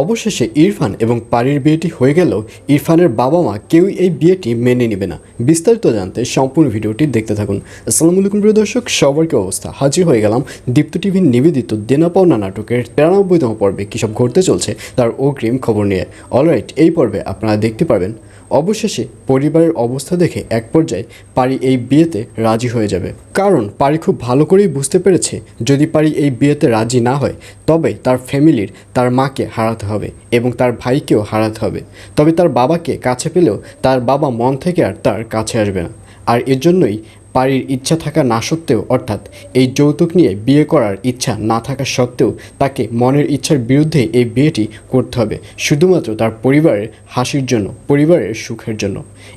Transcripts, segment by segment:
অবশেষে ইরফান এবং পারির বিয়েটি হয়ে গেলেও ইরফানের বাবা মা কেউই এই বিয়েটি মেনে নেবে না। বিস্তারিত জানতে সম্পূর্ণ ভিডিওটি দেখতে থাকুন। আসসালামু আলাইকুম, প্রিয় দর্শক। সবার কি অবস্থা? হাজির হয়ে গেলাম দীপ্ত টিভির নিবেদিত দেনা পাওনা নাটকের তিরানব্বইতম পর্বে। কী সব ঘটতে চলছে তার অগ্রিম খবর নিয়ে। অলরাইট এই পর্বে আপনারা দেখতে পারবেন অবশেষে পরিবারের অবস্থা দেখে এক পর্যায়ে পারি এই বিয়েতে রাজি হয়ে যাবে। কারণ পারি খুব ভালো করেই বুঝতে পেরেছে, যদি পারি এই বিয়েতে রাজি না হয়, তবে তার ফ্যামিলির, তার মাকে হারাতে হবে এবং তার ভাইকেও হারাতে হবে। তবে তার বাবাকে কাছে পেলেও তার বাবা মন থেকে আর তার কাছে আসবে না। আর এর জন্যই পারির ইচ্ছা থাকা না সত্ত্বেও, অর্থাৎ এই যৌতুক নিয়ে বিয়ে করার ইচ্ছা না থাকা সত্ত্বেও তাকে মনের ইচ্ছার বিরুদ্ধে এই বিয়েটি করতে হবে, শুধুমাত্র তার পরিবারের হাসির জন্য, পরিবারের সুখের জন্য।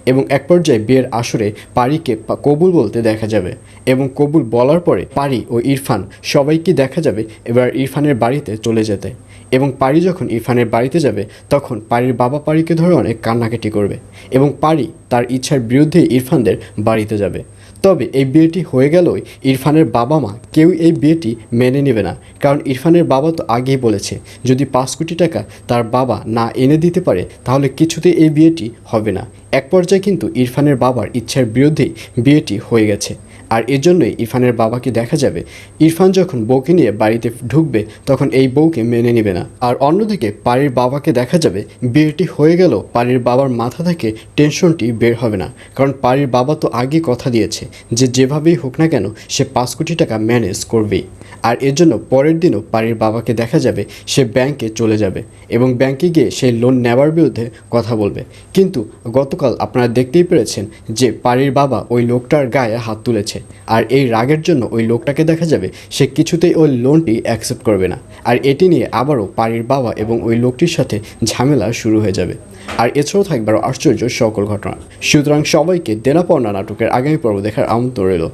এবং এক পর্যায়ে বিয়ের আসরে পারিকে কবুল বলতে দেখা যাবে এবং কবুল বলার পরে পারি ও ইরফান সবাইকে দেখা যাবে এবার ইরফানের বাড়িতে চলে যেতে। এবং পারি যখন ইরফানের বাড়িতে যাবে, তখন পারির বাবা পারিকে ধরে অনেক কান্নাকাটি করবে এবং পারি তার ইচ্ছার বিরুদ্ধে ইরফানদের বাড়িতে যাবে। তবে এই বিয়েটি হয়ে গেলেও ইরফানের বাবা মা কেউ এই বিয়েটি মেনে নেবে না। কারণ ইরফানের বাবা তো আগেই বলেছে, যদি পাঁচ কোটি টাকা তার বাবা না এনে দিতে পারে, তাহলে কিছুতে এই বিয়েটি হবে না। এক পর্যায়ে কিন্তু ইরফানের বাবার ইচ্ছার বিরুদ্ধেই বিয়েটি হয়ে গেছে। আর এজন্যই ইরফানের বাবাকে দেখা যাবে। ইরফান যখন বউকে নিয়ে বাড়িতে ঢুকবে, তখন এই বউকে মেনে নেবে না। আর অন্যদিকে পারির বাবাকে দেখা যাবে, বিয়েটি হয়ে গেল পারির বাবার মাথা থেকে টেনশনটি বের হবে না। কারণ পারির বাবা তো আগে কথা দিয়েছে যে যেভাবেই হোক না কেন, সে পাঁচ কোটি টাকা ম্যানেজ করবেই। আর এর জন্য পরের দিনও পারির বাবাকে দেখা যাবে, সে ব্যাংকে চলে যাবে এবং ব্যাংকে গিয়ে সেই লোন নেওয়ার বিরুদ্ধে কথা বলবে। কিন্তু গতকাল আপনারা দেখতেই পেরেছেন যে পারির বাবা ওই লোকটার গায়ে হাত তুলেছে। আর এই রাগের জন্য ওই লোকটাকে দেখা যাবে সে কিছুতেই ওই লোনটি অ্যাকসেপ্ট করবে না। আর এটি নিয়ে আবারও পাড়ির বাবা এবং ওই লোকটির সাথে ঝামেলা শুরু হয়ে যাবে। আর এছাড়াও থাকবে আরও আশ্চর্য সকল ঘটনা। সুতরাং সবাইকে দেনা পাওনা নাটকের আগামী পর্ব দেখার আমন্ত্রণ রইল।